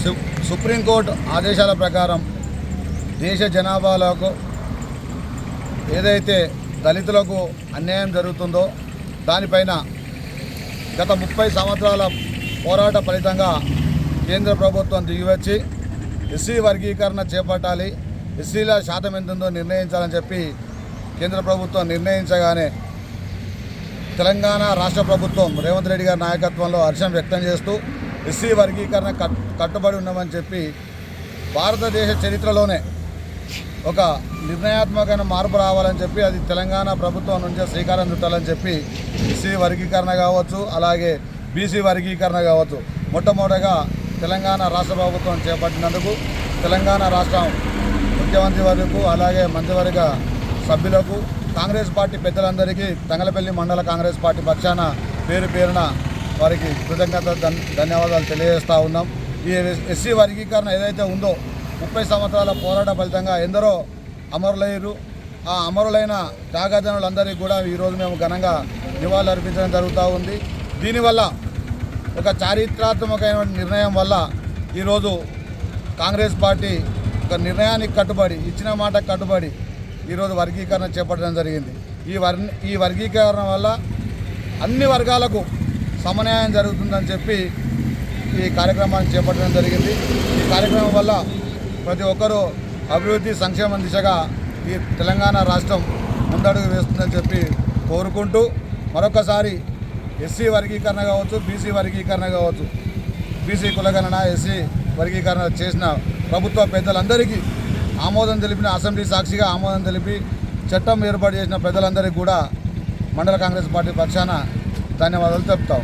సు- సుప్రీంకోర్టు ఆదేశాల ప్రకారం దేశ జనాభాలకు ఏదైతే దళితులకు అన్యాయం జరుగుతుందో దానిపైన గత ముప్పై సంవత్సరాల పోరాట ఫలితంగా కేంద్ర ప్రభుత్వం దిగివచ్చి ఎస్సీ వర్గీకరణ చేపట్టాలి ఎస్సీల శాతం ఎంతుందో నిర్ణయించాలని చెప్పి కేంద్ర ప్రభుత్వం నిర్ణయించగానే తెలంగాణ రాష్ట్ర ప్రభుత్వం రేవంత్ రెడ్డి గారి నాయకత్వంలో హర్షం వ్యక్తం చేస్తూ ఎస్సీ వర్గీకరణ కట్ కట్టుబడి ఉన్నామని చెప్పి భారతదేశ చరిత్రలోనే ఒక నిర్ణయాత్మకమైన మార్పు రావాలని చెప్పి అది తెలంగాణ ప్రభుత్వం నుంచే శ్రీకారం చుట్టాలని చెప్పి ఎస్సీ వర్గీకరణ కావచ్చు అలాగే బీసీ వర్గీకరణ కావచ్చు. మొట్టమొదటగా తెలంగాణ రాష్ట్ర ప్రభుత్వం చేపట్టినందుకు తెలంగాణ రాష్ట్రం ముఖ్యమంత్రి వరకు అలాగే మంత్రివర్గ సభ్యులకు కాంగ్రెస్ పార్టీ పెద్దలందరికీ తంగలపల్లి మండల కాంగ్రెస్ పార్టీ పక్షాన పేరు పేరున వారికి కృతజ్ఞత ధన్యవాదాలు తెలియజేస్తూ ఉన్నాం. ఈ ఎస్సీ వర్గీకరణ ఏదైతే ఉందో ముప్పై సంవత్సరాల పోరాట ఫలితంగా ఎందరో అమరులయ్యారు ఆ అమరులైన త్యాగజనులందరికీ కూడా ఈరోజు మేము ఘనంగా నివాళులు అర్పించడం జరుగుతూ ఉంది. దీనివల్ల ఒక చారిత్రాత్మకమైన నిర్ణయం వల్ల ఈరోజు కాంగ్రెస్ పార్టీ ఒక నిర్ణయానికి కట్టుబడి ఇచ్చిన మాట కట్టుబడి ఈరోజు వర్గీకరణ చేపట్టడం జరిగింది. ఈ వర్ ఈ వర్గీకరణ వల్ల అన్ని వర్గాలకు సమన్యాయం జరుగుతుందని చెప్పి ఈ కార్యక్రమాన్ని చేపట్టడం జరిగింది. ఈ కార్యక్రమం వల్ల ప్రతి ఒక్కరూ అభివృద్ధి సంక్షేమం దిశగా ఈ తెలంగాణ రాష్ట్రం ముందడుగు వేస్తుందని చెప్పి కోరుకుంటూ మరొకసారి ఎస్సీ వర్గీకరణ కావచ్చు బీసీ వర్గీకరణ కావచ్చు బీసీ కులగణన ఎస్సీ వర్గీకరణ చేసిన ప్రభుత్వ పెద్దలందరికీ ఆమోదం తెలిపిన అసెంబ్లీ సాక్షిగా ఆమోదం తెలిపి చట్టం ఏర్పాటు చేసిన పెద్దలందరికీ కూడా మండల కాంగ్రెస్ పార్టీ పక్షాన ధన్యవాదాలు చెప్తా